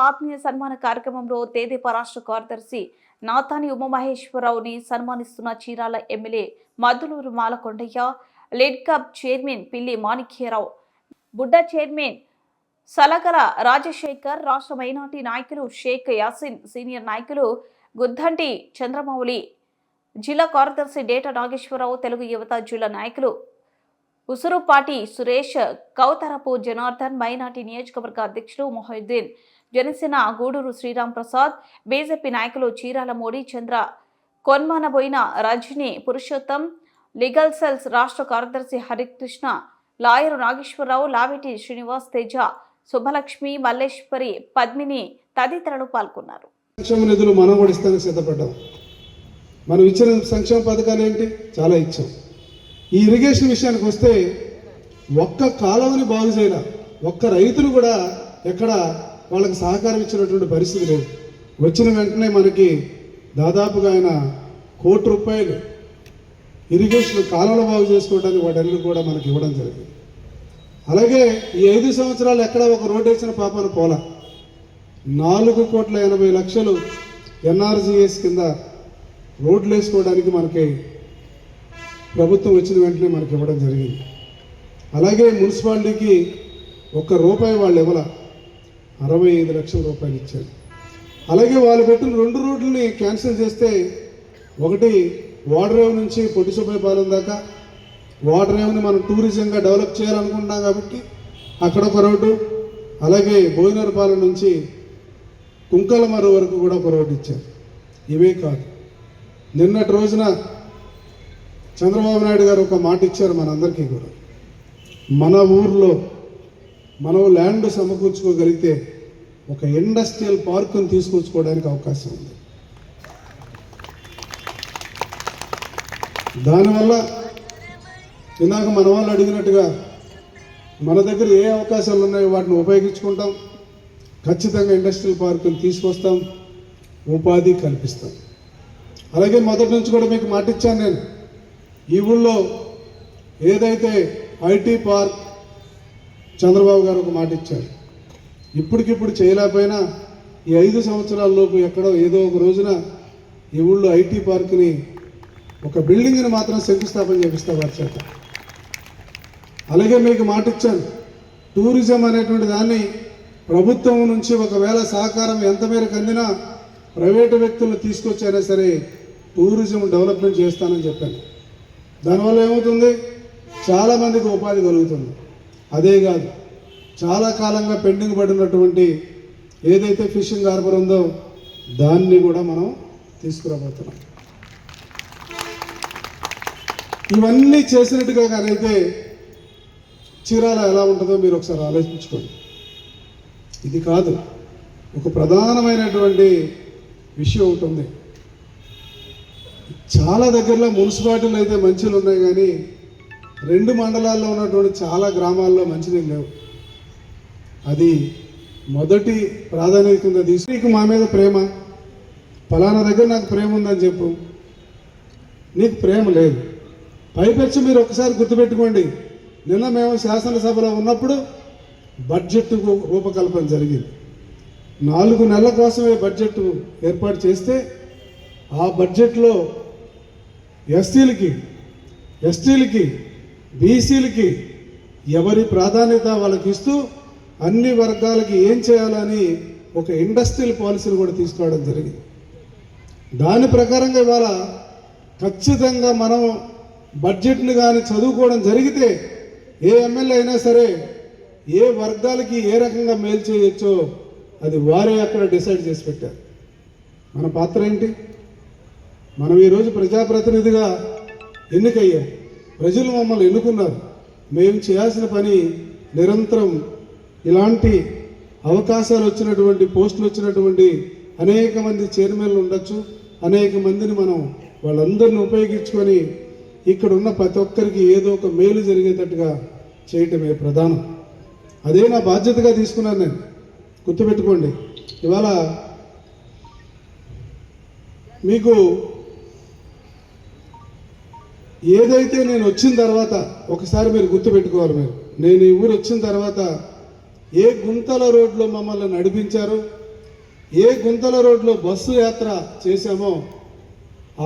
ఆత్మీయ సన్మాన కార్యక్రమంలో తేదీప రాష్ట్ర కార్యదర్శి నాతాని ఉమామహేశ్వరరావుని సన్మానిస్తున్న Chirala MLA Madduluru Malakondaiah LIDCAP chairman Pilli Manikyarao బుడ్డ చైర్మన్ సలగల రాజశేఖర్ రాష్ట్ర మైనార్టీ నాయకులు షేక్ యాసిన్ సీనియర్ నాయకులు గుద్దంటి చంద్రమౌళి జిల్లా కార్యదర్శి డేటా నాగేశ్వరరావు తెలుగు యువత జిల్లా నాయకులు ఉసురుపాటి సురేష్ కౌతరపు జనార్దన్ మైనార్టీ నియోజకవర్గ అధ్యక్షుడు మొహద్దీన్ జనసేన గూడూరు శ్రీరామ్ ప్రసాద్ బీజేపీ నాయకులు చీరాల మోడీ చంద్ర కొన్మానబోయిన రజని పురుషోత్తం లీగల్ సెల్స్ రాష్ట్ర కార్యదర్శి హరికృష్ణ లాయరు నాగేశ్వరరావు లావిటి శ్రీనివాస్ తేజ శుభలక్ష్మి మల్లేశ్వరి పద్మిని తదితరులు పాల్గొన్నారు. సంక్షేమ నిధులు మనం కూడా ఇస్తానికి సిద్ధపడ్డాం. మనం ఇచ్చిన సంక్షేమ పథకాలు ఏంటి? చాలా ఇచ్చాం. ఈ ఇరిగేషన్ విషయానికి వస్తే ఒక్క కాలువని బాగు చేయాల. ఒక్క రైతులు కూడా ఎక్కడ వాళ్ళకి సహకారం ఇచ్చినటువంటి పరిస్థితి లేదు. వచ్చిన వెంటనే మనకి దాదాపుగా ఆయన కోటి రూపాయలు ఇరిగేషన్ కాలంలో బాగు చేసుకోవడానికి వాటన్ని కూడా మనకి ఇవ్వడం జరిగింది. అలాగే ఈ ఐదు సంవత్సరాలు ఎక్కడ ఒక రోడ్డు వేసిన పాపాన పోల. నాలుగు కోట్ల ఎనభై లక్షలు ఎన్ఆర్జీఎస్ కింద రోడ్లు వేసుకోవడానికి మనకి ప్రభుత్వం వచ్చిన వెంటనే మనకి ఇవ్వడం జరిగింది. అలాగే మున్సిపాలిటీకి ఒక్క రూపాయి వాళ్ళు ఇవ్వాల. అరవై ఐదు లక్షల రూపాయలు ఇచ్చారు. అలాగే వాళ్ళు పెట్టిన రెండు రోడ్లని క్యాన్సిల్ చేస్తే ఒకటి వాడరేవు నుంచి పొట్టి సుబ్బయ్యపాలెం దాకా వాడరేవుని మనం టూరిజంగా డెవలప్ చేయాలనుకుంటున్నాం కాబట్టి అక్కడ ఒక రోడ్డు అలాగే భోజనరపాలెం నుంచి కుంకలమరు వరకు కూడా ఒక రోడ్డు ఇచ్చారు. ఇవే కాదు. నిన్నటి రోజున చంద్రబాబు నాయుడు గారు ఒక మాట ఇచ్చారు మనందరికీ కూడా. మన ఊర్లో మనం ల్యాండ్ సమకూర్చుకోగలిగితే ఒక ఇండస్ట్రియల్ పార్కును తీసుకొచ్చుకోవడానికి అవకాశం ఉంది. దానివల్ల ఇందాక మన వాళ్ళు అడిగినట్టుగా మన దగ్గర ఏ అవకాశాలు ఉన్నాయో వాటిని ఉపయోగించుకుంటాం. ఖచ్చితంగా ఇండస్ట్రియల్ పార్కులు తీసుకొస్తాం. ఉపాధి కల్పిస్తాం. అలాగే మొదటి నుంచి కూడా మీకు మాటిచ్చాను నేను. ఈ ఊళ్ళో ఏదైతే ఐటీ పార్క్ చంద్రబాబు గారు ఒక మాట ఇచ్చారు. ఇప్పటికిప్పుడు చేయలేకపోయినా ఈ ఐదు సంవత్సరాల్లోపు ఎక్కడో ఏదో ఒక రోజున ఈ ఊళ్ళో ఐటీ పార్క్ని ఒక బిల్డింగ్ని మాత్రం శంకుస్థాపన చేపిస్తా వారి చేత. అలాగే మీకు మాట ఇచ్చాను. టూరిజం అనేటువంటి దాన్ని ప్రభుత్వం నుంచి ఒకవేళ సహకారం ఎంత మేరకు అందినా ప్రైవేటు వ్యక్తులను తీసుకొచ్చైనా సరే టూరిజం డెవలప్మెంట్ చేస్తానని చెప్పాను. దానివల్ల ఏమవుతుంది? చాలామందికి ఉపాధి కలుగుతుంది. అదే కాదు చాలా కాలంగా పెండింగ్ పడినటువంటి ఏదైతే ఫిషింగ్ హార్బర్ ఉందో దాన్ని కూడా మనం తీసుకురాబోతున్నాం. ఇవన్నీ చేసినట్టుగా కానైతే చీరాల ఎలా ఉంటుందో మీరు ఒకసారి ఆలోచించుకోండి. ఇది కాదు ఒక ప్రధానమైనటువంటి విషయం ఒకటి ఉంది. చాలా దగ్గరలో మున్సిపాలిటీలు అయితే మంచిలు ఉన్నాయి కానీ రెండు మండలాల్లో ఉన్నటువంటి చాలా గ్రామాల్లో మంచినీళ్ళు లేవు. అది మొదటి ప్రాధాన్యత కింద తీసి నీకు మా మీద ప్రేమ. ఫలానా దగ్గర నాకు ప్రేమ ఉందని చెప్పు. నీకు ప్రేమ లేదు. పైపెచ్చి మీరు ఒకసారి గుర్తుపెట్టుకోండి. నిన్న మేము శాసనసభలో ఉన్నప్పుడు బడ్జెట్ రూపకల్పన జరిగింది. నాలుగు నెలల కోసమే బడ్జెట్ ఏర్పాటు చేస్తే ఆ బడ్జెట్లో ఎస్టీలకి ఎస్టీలకి బీసీలకి ఎవరి ప్రాధాన్యత వాళ్ళకి ఇస్తూ అన్ని వర్గాలకి ఏం చేయాలని ఒక ఇండస్ట్రియల్ పాలసీని కూడా తీసుకోవడం జరిగింది. దాని ప్రకారంగా ఇవాళ ఖచ్చితంగా మనం బడ్జెట్ని కానీ చదువుకోవడం జరిగితే ఏ ఎమ్మెల్యే అయినా సరే ఏ వర్గాలకి ఏ రకంగా మేలు చేయొచ్చో అది వారే అక్కడ డిసైడ్ చేసి పెట్టారు. మన పాత్ర ఏంటి? మనం ఈరోజు ప్రజాప్రతినిధిగా ఎన్నికయ్యాం. ప్రజలు మమ్మల్ని ఎన్నుకున్నారు. మేము చేయాల్సిన పని నిరంతరం ఇలాంటి అవకాశాలు వచ్చినటువంటి పోస్టులు వచ్చినటువంటి అనేక మంది చైర్మన్లు ఉండొచ్చు. అనేక మందిని మనం వాళ్ళందరిని ఉపయోగించుకొని ఇక్కడ ఉన్న ప్రతి ఒక్కరికి ఏదో ఒక మేలు జరిగేటట్టుగా చేయటమే ప్రధానం. అదే నా బాధ్యతగా తీసుకున్నాను నేను. గుర్తుపెట్టుకోండి. ఇవాళ మీకు ఏదైతే నేను వచ్చిన తర్వాత ఒకసారి మీరు గుర్తుపెట్టుకోవాలి మీరు. నేను ఈ ఊరు వచ్చిన తర్వాత ఏ గుంతల రోడ్లో మమ్మల్ని నడిపించారు? ఏ గుంతల రోడ్లో బస్సు యాత్ర చేశామో